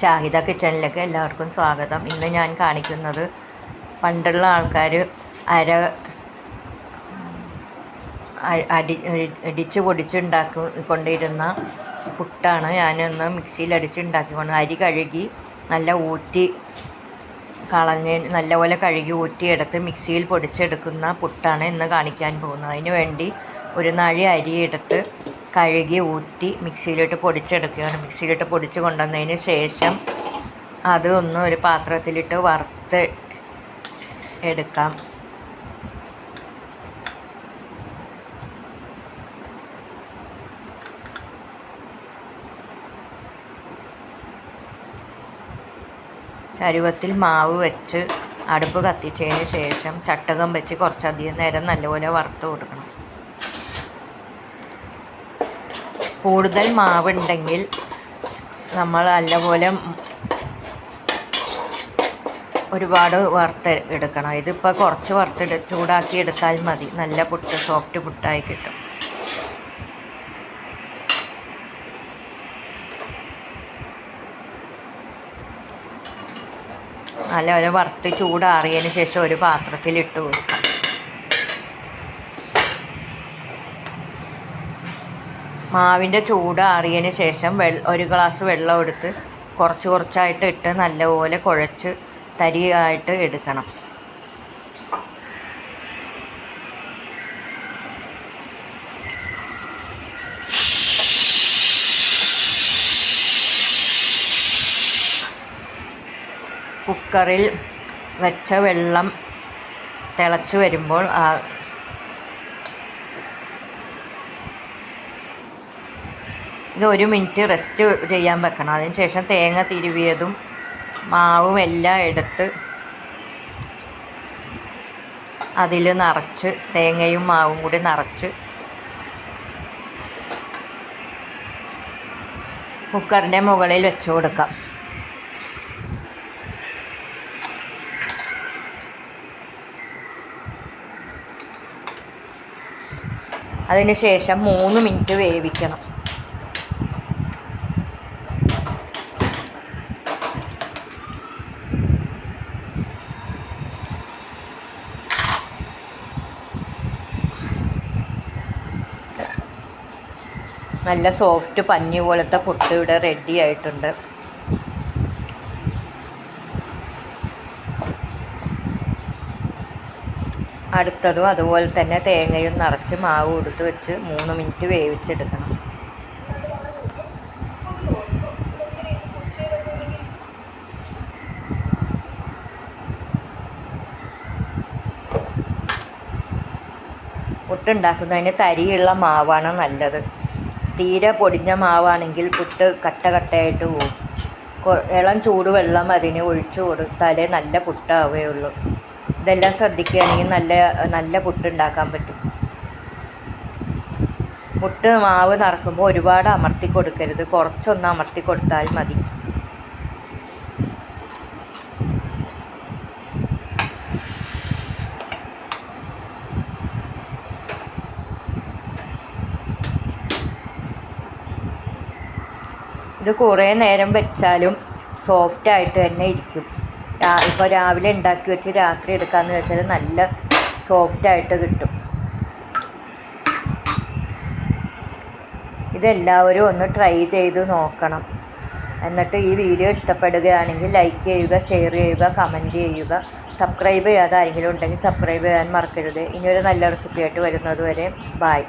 ഷാഹിദ കിച്ചണിലേക്ക് എല്ലാവർക്കും സ്വാഗതം. ഇന്ന് ഞാൻ കാണിക്കുന്നത് പണ്ടുള്ള ആൾക്കാർ അര അടി ഇടിച്ച് പൊടിച്ചുണ്ടാക്കി കൊണ്ടിരുന്ന പുട്ടാണ് ഞാനൊന്ന് മിക്സിയിൽ അടിച്ചുണ്ടാക്കിക്കൊണ്ട് അരി കഴുകി നല്ല ഊറ്റി കളഞ്ഞ് നല്ലപോലെ കഴുകി ഊറ്റിയെടുത്ത് മിക്സിയിൽ പൊടിച്ചെടുക്കുന്ന പുട്ടാണ് ഇന്ന് കാണിക്കാൻ പോകുന്നത്. അതിന് വേണ്ടി ഒരു നാഴി അരി എടുത്ത് കഴുകി ഊറ്റി മിക്സിയിലിട്ട് പൊടിച്ചെടുക്കുകയാണ്. മിക്സിയിലിട്ട് പൊടിച്ച് കൊണ്ടുവന്നതിന് ശേഷം അത് ഒന്ന് ഒരു പാത്രത്തിലിട്ട് വറുത്ത് എടുക്കാം. കരുവത്തിൽ മാവ് വെച്ച് അടുപ്പ് കത്തിച്ചതിന് ശേഷം ചട്ടകം വെച്ച് കുറച്ചധികം നേരം നല്ലപോലെ വറുത്ത് കൊടുക്കണം. കൂടുതൽ മാവുണ്ടെങ്കിൽ നമ്മൾ നല്ലപോലെ ഒരുപാട് വറുത്ത് എടുക്കണം. ഇതിപ്പോൾ കുറച്ച് വറുത്തെടു ചൂടാക്കി എടുത്താൽ മതി. നല്ല പുട്ട് സോഫ്റ്റ് പുട്ടായി കിട്ടും. നല്ലപോലെ വറുത്ത് ചൂടാറിയതിന് ശേഷം ഒരു പാത്രത്തിലിട്ട് കൊടുക്കാം. മാവിന്റെ ചൂട് ആറിയതിന് ശേഷം വെള്ള ഒരു ഗ്ലാസ് വെള്ളം എടുത്ത് കുറച്ച് കുറച്ചായിട്ട് ഇട്ട് നല്ലപോലെ കുഴച്ച് തരിയായിട്ട് എടുക്കണം. കുക്കറിൽ വെച്ച വെള്ളം തിളച്ച് വരുമ്പോൾ ഇത് ഒരു മിനിറ്റ് റെസ്റ്റ് ചെയ്യാൻ വെക്കണം. അതിന് ശേഷം തേങ്ങ തിരുവിയതും മാവും എല്ലാം എടുത്ത് അതിൽ നിറച്ച് തേങ്ങയും മാവും കൂടി നിറച്ച് കുക്കറിന്റെ മുകളിൽ വെച്ച് കൊടുക്കാം. അതിന് ശേഷം മൂന്ന് മിനിറ്റ് വേവിക്കണം. നല്ല സോഫ്റ്റ് പഞ്ഞി പോലത്തെ പുട്ട് ഇവിടെ റെഡി ആയിട്ടുണ്ട്. അടുത്തതും അതുപോലെ തന്നെ തേങ്ങയും നിറച്ച് മാവ് കൊടുത്ത് വെച്ച് മൂന്ന് മിനിറ്റ് വേവിച്ചെടുക്കണം. പുട്ടുണ്ടാക്കുന്നതിന് തരിയുള്ള മാവാണ് നല്ലത്. തീരെ പൊടിഞ്ഞ മാവാണെങ്കിൽ പുട്ട് കട്ട കട്ടയായിട്ട് പോകും ഇളം ചൂടുവെള്ളം അതിന് ഒഴിച്ചു കൊടുത്താലേ നല്ല പുട്ടാവുകയുള്ളൂ. ഇതെല്ലാം ശ്രദ്ധിക്കുകയാണെങ്കിൽ നല്ല നല്ല പുട്ടുണ്ടാക്കാൻ പറ്റും. പുട്ട് മാവ് നിറക്കുമ്പോൾ ഒരുപാട് അമർത്തി കൊടുക്കരുത് കുറച്ചൊന്ന് അമർത്തി കൊടുത്താൽ മതി. ഇത് കുറേ നേരം വെച്ചാലും സോഫ്റ്റ് ആയിട്ട് തന്നെ ഇരിക്കും. ഇപ്പോൾ രാവിലെ ഉണ്ടാക്കി വെച്ച് രാത്രി എടുക്കാമെന്ന് വെച്ചാൽ നല്ല സോഫ്റ്റ് ആയിട്ട് കിട്ടും. ഇതെല്ലാവരും ഒന്ന് ട്രൈ ചെയ്ത് നോക്കണം. എന്നിട്ട് ഈ വീഡിയോ ഇഷ്ടപ്പെടുകയാണെങ്കിൽ ലൈക്ക് ചെയ്യുക ഷെയർ ചെയ്യുക കമന്റ് ചെയ്യുക. സബ്സ്ക്രൈബ് ചെയ്യാതെ ആരെങ്കിലും ഉണ്ടെങ്കിൽ സബ്സ്ക്രൈബ് ചെയ്യാൻ മറക്കരുത്. ഇനി ഒരു നല്ല റെസിപ്പിയായിട്ട് വരുന്നത് വരെ ബായ്